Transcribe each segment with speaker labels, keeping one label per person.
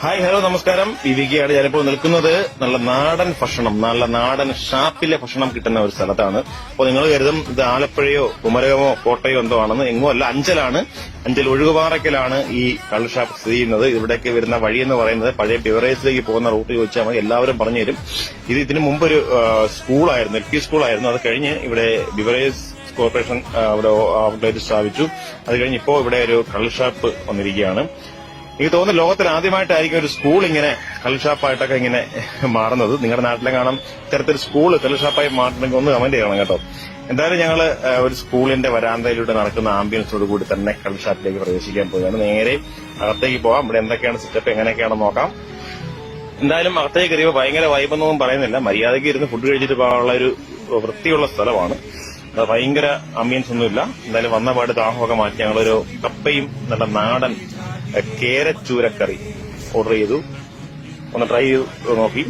Speaker 1: Hi hello നമസ്കാരം. വിവികയാണ് ഞാനിപ്പോൾ നിൽക്കുന്നത്. നല്ല നാടൻ ഭക്ഷണം നല്ല നാടൻ ഷാപ്പിലെ ഭക്ഷണം കിട്ടുന്ന ഒരു സ്ഥലത്താണ്. അപ്പോൾ നിങ്ങൾ കരുതും ഇത് ആലപ്പുഴയോ കുമരകമോ കോട്ടയോ എന്തോ ആണെന്ന്. എങ്ങോ അല്ല അഞ്ചലാണ്. അഞ്ചൽ ഒഴുകുപാറയ്ക്കലാണ് ഈ കള്ള് ഷാപ്പ് സ്ഥിതി ചെയ്യുന്നത്. ഇവിടേക്ക് വരുന്ന വഴി എന്ന് പറയുന്നത് പഴയ ബിവറേജിലേക്ക് പോകുന്ന റൂട്ട് ചോദിച്ചാൽ മതി. എല്ലാവരും പറഞ്ഞു തരും. ഇത് ഇതിനു മുമ്പ് ഒരു സ്കൂളായിരുന്നു എൽ പി സ്കൂളായിരുന്നു. അത് കഴിഞ്ഞ് ഇവിടെ ബിവറേജ് കോർപ്പറേഷൻ അവിടെ ഔട്ട്ലെറ്റ് സ്ഥാപിച്ചു. അത് കഴിഞ്ഞ് ഇപ്പോൾ ഇവിടെ ഒരു കള്ള് ഷാപ്പ് വന്നിരിക്കുകയാണ്. എനിക്ക് തോന്നുന്നു ലോകത്തിൽ ആദ്യമായിട്ടായിരിക്കും ഒരു സ്കൂൾ ഇങ്ങനെ കള്ളുഷാപ്പായിട്ടൊക്കെ ഇങ്ങനെ മാറുന്നത്. നിങ്ങളുടെ നാട്ടിലെ കാണാം ഇത്തരത്തിൽ സ്കൂൾ കള്ളുഷാപ്പായി മാറണമെങ്കിൽ ഒന്ന് കമന്റ് ചെയ്യണം കേട്ടോ. എന്തായാലും ഞങ്ങൾ ഒരു സ്കൂളിന്റെ വരാന്തയിലൂടെ നടക്കുന്ന ആംബിയൻസോട് കൂടി തന്നെ കള്ളുഷാപ്പിലേക്ക് പ്രവേശിക്കാൻ പോവുകയാണ്. നേരെ അകത്തേക്ക് പോകാം ഇവിടെ എന്തൊക്കെയാണ് സെറ്റപ്പ് എങ്ങനെയൊക്കെയാണെന്ന് നോക്കാം. എന്തായാലും അകത്തേക്ക് കയറിയപ്പോൾ ഭയങ്കര വൈബെന്നൊന്നും പറയുന്നില്ല. മര്യാദയ്ക്ക് ഇരുന്ന് ഫുഡ് കഴിച്ചിട്ട് പോകാനുള്ള ഒരു വൃത്തിയുള്ള സ്ഥലമാണ്. ഭയങ്കര ആംബിയൻസ് ഒന്നുമില്ല. എന്തായാലും വന്ന പാട് ദാഹമൊക്കെ മാറ്റി ഞങ്ങളൊരു കപ്പയും നല്ല നാടൻ കേരച്ചൂരക്കറി ഓർഡർ ചെയ്തു. ഒന്ന് ട്രൈ ചെയ്ത് നോക്കി.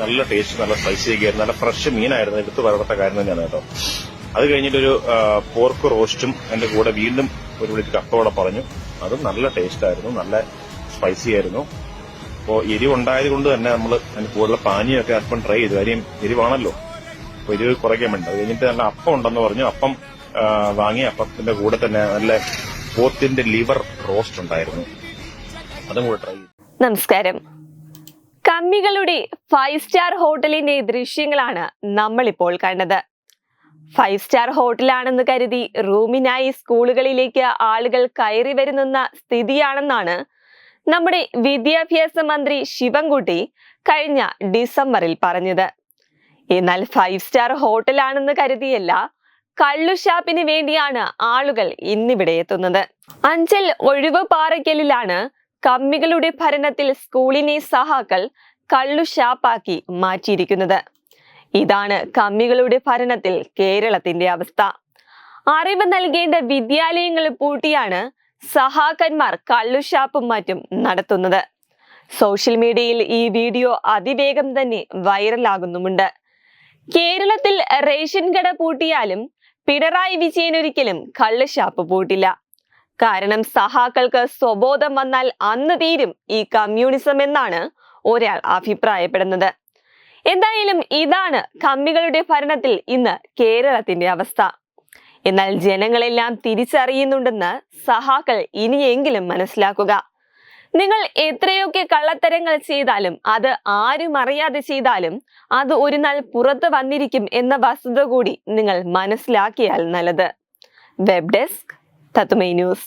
Speaker 1: നല്ല ടേസ്റ്റ് നല്ല സ്പൈസി ഒക്കെ ആയിരുന്നു. നല്ല ഫ്രഷ് മീനായിരുന്നു. എടുത്ത് പറയപ്പെട്ട കാര്യം തന്നെയാണ് കേട്ടോ. അത് കഴിഞ്ഞിട്ടൊരു പോർക്ക് റോസ്റ്റും എന്റെ കൂടെ വീണ്ടും ഒരു വിളിക്ക് കപ്പോടെ പറഞ്ഞു. അതും നല്ല ടേസ്റ്റ് ആയിരുന്നു. നല്ല സ്പൈസി ആയിരുന്നു. അപ്പോൾ എരിവുണ്ടായത് കൊണ്ട് തന്നെ നമ്മൾ അതിന് കൂടുതൽ പാനിയൊക്കെ അല്പം ട്രൈ ചെയ്തു. കാര്യം എരിവാണല്ലോ. അപ്പൊ എരിവ് കുറയ്ക്കാൻ വേണ്ടി. അത് കഴിഞ്ഞിട്ട് നല്ല അപ്പം ഉണ്ടെന്ന് പറഞ്ഞു. അപ്പം വാങ്ങി. അപ്പത്തിന്റെ കൂടെ തന്നെ നല്ല പോത്തിന്റെ ലിവർ റോസ്റ്റ് ഉണ്ടായിരുന്നു. ട്രൈ
Speaker 2: നമസ്കാരം. കമ്മികളുടെ ഫൈവ് സ്റ്റാർ ഹോട്ടലിന്റെ ദൃശ്യങ്ങളാണ് നമ്മളിപ്പോൾ കണ്ടത്. ഫൈവ് സ്റ്റാർ ഹോട്ടലാണെന്ന് കരുതി റൂമിനായി സ്കൂളുകളിലേക്ക് ആളുകൾ കയറി വരുന്ന സ്ഥിതിയാണെന്നാണ് നമ്മുടെ വിദ്യാഭ്യാസ മന്ത്രി ശിവൻകുട്ടി കഴിഞ്ഞ ഡിസംബറിൽ പറഞ്ഞത്. എന്നാൽ ഫൈവ് സ്റ്റാർ ഹോട്ടലാണെന്ന് കരുതിയല്ല കള്ളുഷാപ്പിന് വേണ്ടിയാണ് ആളുകൾ ഇന്നിവിടെ എത്തുന്നത്. അഞ്ചൽ ഒഴിവ് പാറയ്ക്കലിലാണ് കമ്മികളുടെ ഭരണത്തിൽ സ്കൂളിനെ സഹാക്കൾ കള്ളുഷാപ്പാക്കി മാറ്റിയിരിക്കുന്നത്. ഇതാണ് കമ്മികളുടെ ഭരണത്തിൽ കേരളത്തിന്റെ അവസ്ഥ. അറിവ് നൽകേണ്ട വിദ്യാലയങ്ങൾ പൂട്ടിയാണ് സഹാക്കന്മാർ കള്ളുഷാപ്പും മറ്റും നടത്തുന്നത്. സോഷ്യൽ മീഡിയയിൽ ഈ വീഡിയോ അതിവേഗം തന്നെ വൈറലാകുന്നുമുണ്ട്. കേരളത്തിൽ റേഷൻ കട പൂട്ടിയാലും പിണറായി വിജയൻ ഒരിക്കലും കള്ളുഷാപ്പ് പൂട്ടില്ല. കാരണം സഹാക്കൾക്ക് സ്വബോധം വന്നാൽ അന്ന് തീരും ഈ കമ്മ്യൂണിസം എന്നാണ് ഒരാൾ അഭിപ്രായപ്പെടുന്നത്. എന്തായാലും ഇതാണ് കമ്മികളുടെ ഭരണത്തിൽ ഇന്ന് കേരളത്തിന്റെ അവസ്ഥ. എന്നാൽ ജനങ്ങളെല്ലാം തിരിച്ചറിയുന്നുണ്ടെന്ന് സഹാക്കൾ ഇനിയെങ്കിലും മനസ്സിലാക്കുക. നിങ്ങൾ എത്രയൊക്കെ കള്ളത്തരങ്ങൾ ചെയ്താലും അത് ആരും അറിയാതെ ചെയ്താലും അത് ഒരു നാൾ പുറത്ത് വന്നിരിക്കും എന്ന വസ്തുത കൂടി നിങ്ങൾ മനസ്സിലാക്കിയാൽ നല്ലത്. വെബ് ഡെസ്ക് തത്തുമൈ ന്യൂസ്